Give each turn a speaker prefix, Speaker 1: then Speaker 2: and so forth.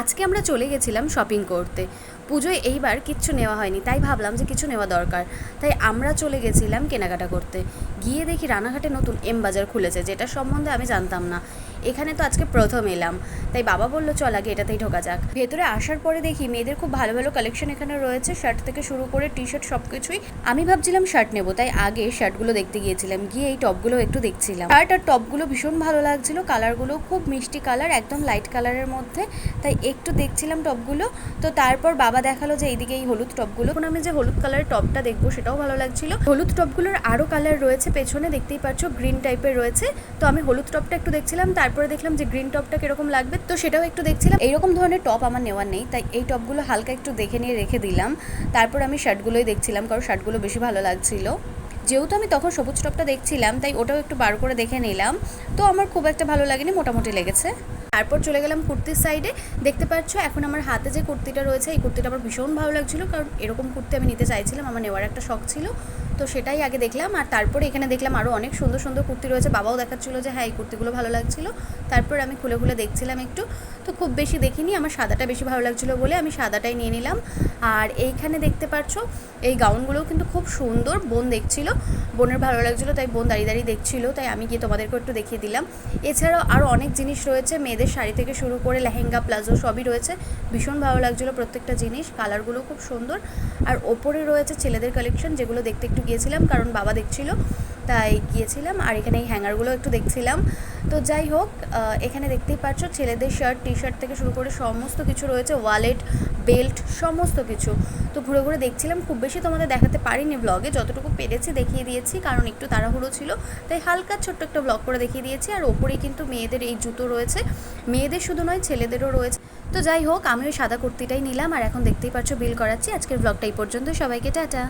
Speaker 1: আজকে আমরা চলে গেছিলাম শপিং করতে। পুজোয় এইবার কিচ্ছু নেওয়া হয়নি, তাই ভাবলাম যে কিছু নেওয়া দরকার। তাই আমরা চলে গেছিলাম কেনাকাটা করতে। গিয়ে দেখি রানাঘাটে নতুন এম বাজার খুলেছে, যেটা সম্বন্ধে আমি জানতাম না। এখানে তো আজকে প্রথম এলাম। তাই বাবা বলল, চল আগে এটাতেই ঢোকা যাক। ভেতরে আসার পরে দেখি মেয়েদের খুব ভালো ভালো কালেকশন এখানে রয়েছে। শার্ট থেকে শুরু করে টি শার্ট সব কিছুই আমি ভাবছিলাম শার্ট নেব, তাই আগে শার্টগুলো দেখতে গিয়েছিলাম। গিয়ে এই টপগুলো একটু দেখছিলাম। শার্ট আর টপগুলো ভীষণ ভালো লাগছিল। কালারগুলো খুব মিষ্টি কালার একদম লাইট কালারের মধ্যে। তাই একটু দেখছিলাম টপগুলো। তো তারপর বাবা দেখাল যে এইদিকে এই হলুদ টপগুলো। এখন আমি যে হলুদ কালারের টপটা দেখব, সেটাও ভালো লাগছিল। হলুদ টপগুলোর আরও কালার রয়েছে। পেছনে দেখতেই পাচ্ছ গ্রিন টাইপের রয়েছে। তো আমি হলুদ টপটা একটু দেখছিলাম। তারপরে দেখলাম যে গ্রিন টপটা কীরকম লাগবে, তো সেটাও একটু দেখছিলাম। এইরকম ধরনের টপ আমার নেওয়ার নেই, তাই এই টপগুলো হালকা একটু দেখে নিয়ে রেখে দিলাম। তারপর আমি শার্টগুলোই দেখছিলাম, কারণ শার্টগুলো বেশি ভালো লাগছিল। যেহেতু আমি তখন সবুজ টপটা দেখছিলাম, তাই ওটাও একটু বার করে দেখে নিলাম। তো আমার খুব একটা ভালো লাগেনি, মোটামুটি লেগেছে। তারপর চলে গেলাম কুর্তির সাইডে দেখতে পাচ্ছ, এখন আমার হাতে যে কুর্তিটা রয়েছে, এই কুর্তিটা আমার ভীষণ ভালো লাগছিল, কারণ এরকম কুর্তি আমি নিতে চাইছিলাম, আমার নেওয়ার একটা শখ ছিল। তো সেটাই আগে দেখলাম, আর তারপরে এখানে দেখলাম আরও অনেক সুন্দর সুন্দর কুর্তি রয়েছে। বাবাও দেখাচ্ছিলো যে হ্যাঁ এই কুর্তিগুলো ভালো লাগছিল। তারপর আমি খুলে খুলে দেখছিলাম একটু। তো খুব বেশি দেখিনি, আমার সাদাটা বেশি ভালো লাগছিল বলে আমি সাদাটাই নিয়ে নিলাম। আর এইখানে দেখতে পাচ্ছ এই গাউনগুলোও কিন্তু খুব সুন্দর, বোন দেখছিল। বোনের ভালো লাগছিল, তাই বোন দাঁড়িয়ে দাঁড়িয়ে দেখছিলো। তাই আমি গিয়ে তোমাদেরকে একটু দেখিয়ে দিলাম। এছাড়াও আরও অনেক জিনিস রয়েছে, মেয়েদের শাড়ি থেকে শুরু করে লেহেঙ্গা, প্লাজো সবই রয়েছে। ভীষণ ভালো লাগছিল প্রত্যেকটা জিনিস, কালারগুলো খুব সুন্দর। আর ওপরে রয়েছে ছেলেদের কালেকশন, যেগুলো দেখতে একটু গিয়েছিলাম, কারণ বাবা দেখছিল, তাই গিয়েছিলাম। আর এখানে এই হ্যাঙ্গারগুলো একটু দেখছিলাম। তো যাই হোক এখানে দেখতেই পাচ্ছ, ছেলেদের শার্ট টি শার্ট থেকে শুরু করে সমস্ত কিছু রয়েছে ওয়ালেট বেল্ট সমস্ত কিছু। তো ঘুরে ঘুরে দেখছিলাম, খুব বেশি তোমাদের দেখাতে পারিনি ব্লগে যতটুকু পেরেছি দেখিয়ে দিয়েছি, কারণ একটু তাড়াহুড়ো ছিল। তাই হালকা ছোট্ট একটা ব্লগ করে দেখিয়ে দিয়েছি, আর ওপরেই কিন্তু মেয়েদের এই জুতো রয়েছে। মেয়েদের শুধু নয়, ছেলেদেরও রয়েছে। তো যাই হোক, আমি ওই সাদা কুর্তিটাই নিলাম, আর এখন দেখতেই পাচ্ছ, বিল করাচ্ছি। আজকের ব্লগটা এই পর্যন্ত, সবাইকে টাটা।